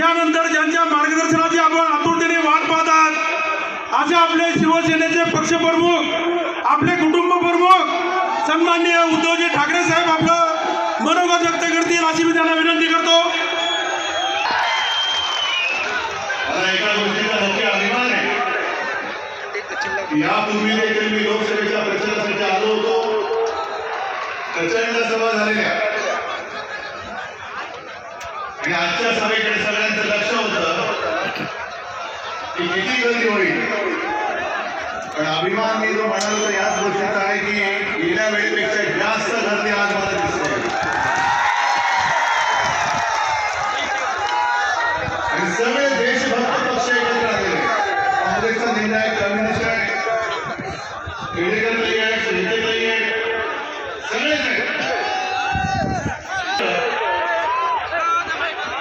त्यानंतर ज्यांच्या मार्गदर्शनाची आपण आतुरतेने वाट पाहतात असे आपले शिवसेनेचे पक्षप्रमुख आपले कुटुंब प्रमुख सन्माननीय उद्धवजी ठाकरे साहेब आपलं मनोगत व्यक्त करतील अशी मी त्यांना विनंती करतो. यापूर्वी देखील मी लोकसभेच्या प्रचारासाठी आलो होतो. प्रचंड सभा झालेल्या. आणि आजच्या सभेकडे सगळ्यांचं लक्ष होत की किती गर्दी होईल. पण अभिमान मी जो म्हणालो तर याच गोष्टीचा आहे की गेल्या वेळेपेक्षा जास्त गर्दी आज मला दिसते. आणि सगळे देशभक्त पक्ष एकत्र आलेले काँग्रेसचा निर्णय आहे कम्युनिस्ट आहे खेडेकर नाही आहे संजय आहे सगळेच आहेत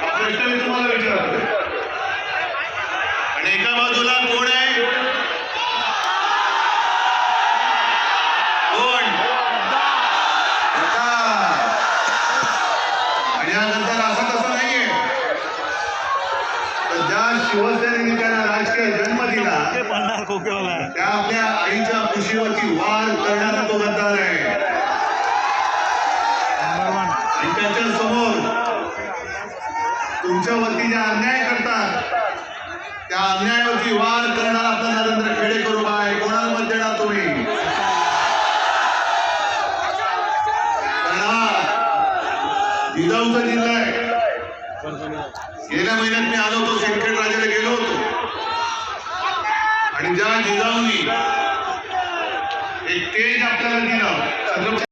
हा प्रश्न आणि एका बाजूला कोण आहे? कोण? प्रकाश. आणि यानंतर असं तसं नाहीये. तर ज्या शिवसेनेने त्यांना राजकीय जन्म दिला त्या आपल्या आईच्या खुशीवरती वार करणारा तो गद्दार आहे. जे अन्याय करतात. त्या अन्यायावरती वार करणारा आपला नरेंद्र खेडेकर उभा आहे. कोणाला मत देणार तुम्ही? जिजाऊचा जिल्हा आहे. गेल्या महिन्यात मी आलो होतो सिंदखेड राजाला गेलो होतो. आणि ज्या जिजाऊनी एक तेज आपल्याला दिलं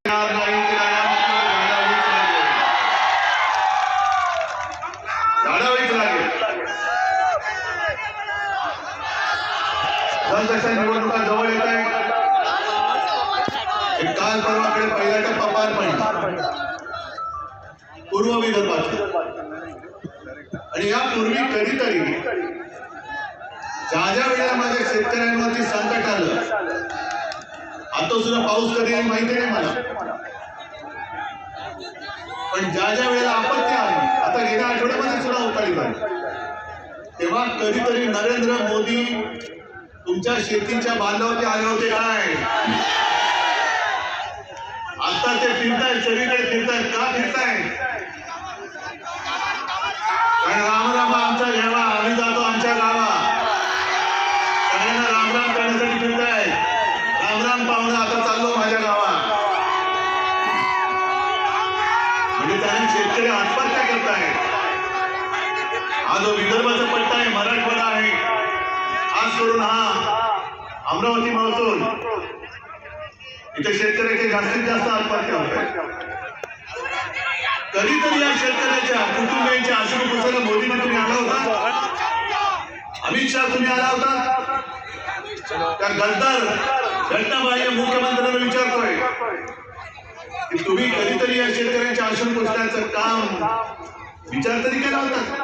या गोष्टी निवडणुका जवळ येत आहे काल परवाकडे पहिला टप्पा पार पडला पूर्व विदर्भात आणि यापूर्वी कधीतरी ज्या ज्या वेळेला माझ्या शेतकऱ्यांवरती संकट आलं आता सुद्धा पाऊस कधी येईल माहिती नाही मला पण ज्या ज्या वेळेला आपत्ती आली आता गेल्या आठवड्यामध्ये सुद्धा उकाळी झाली तेव्हा कधीतरी नरेंद्र मोदी तुमच्या शेतीच्या बांधावरती आले होते काय? आता ते फिरतायत सगळीकडे फिरतायत का फिरतायत? कारण रामरामा आमचा घ्यावा आम्ही जातो आमच्या गावा. सगळ्यांना रामराम करण्यासाठी फिरताय रामराम पाहुणं आता चाललो माझ्या गावा म्हणजे त्याने शेतकरी आत्महत्या करतायत. आज विदर्भ विदर्भाचा पट्टा आहे मराठवाडा आहे खास करून हा. अमरावती महसूल. इथे शेतकऱ्याचे जास्तीत जास्त आत्महत्या होत. कधीतरी या शेतकऱ्याच्या कुटुंबियांच्या आश्रम पुसायला मोदींना तुम्ही आला होता? अमित शहा तुम्ही आला होता? त्या गद्दार घटनाबाह्य मुख्यमंत्र्यांना विचारतोय. की तुम्ही कधीतरी या शेतकऱ्यांच्या आश्रम पुसण्याचं काम विचार तरी केला होता?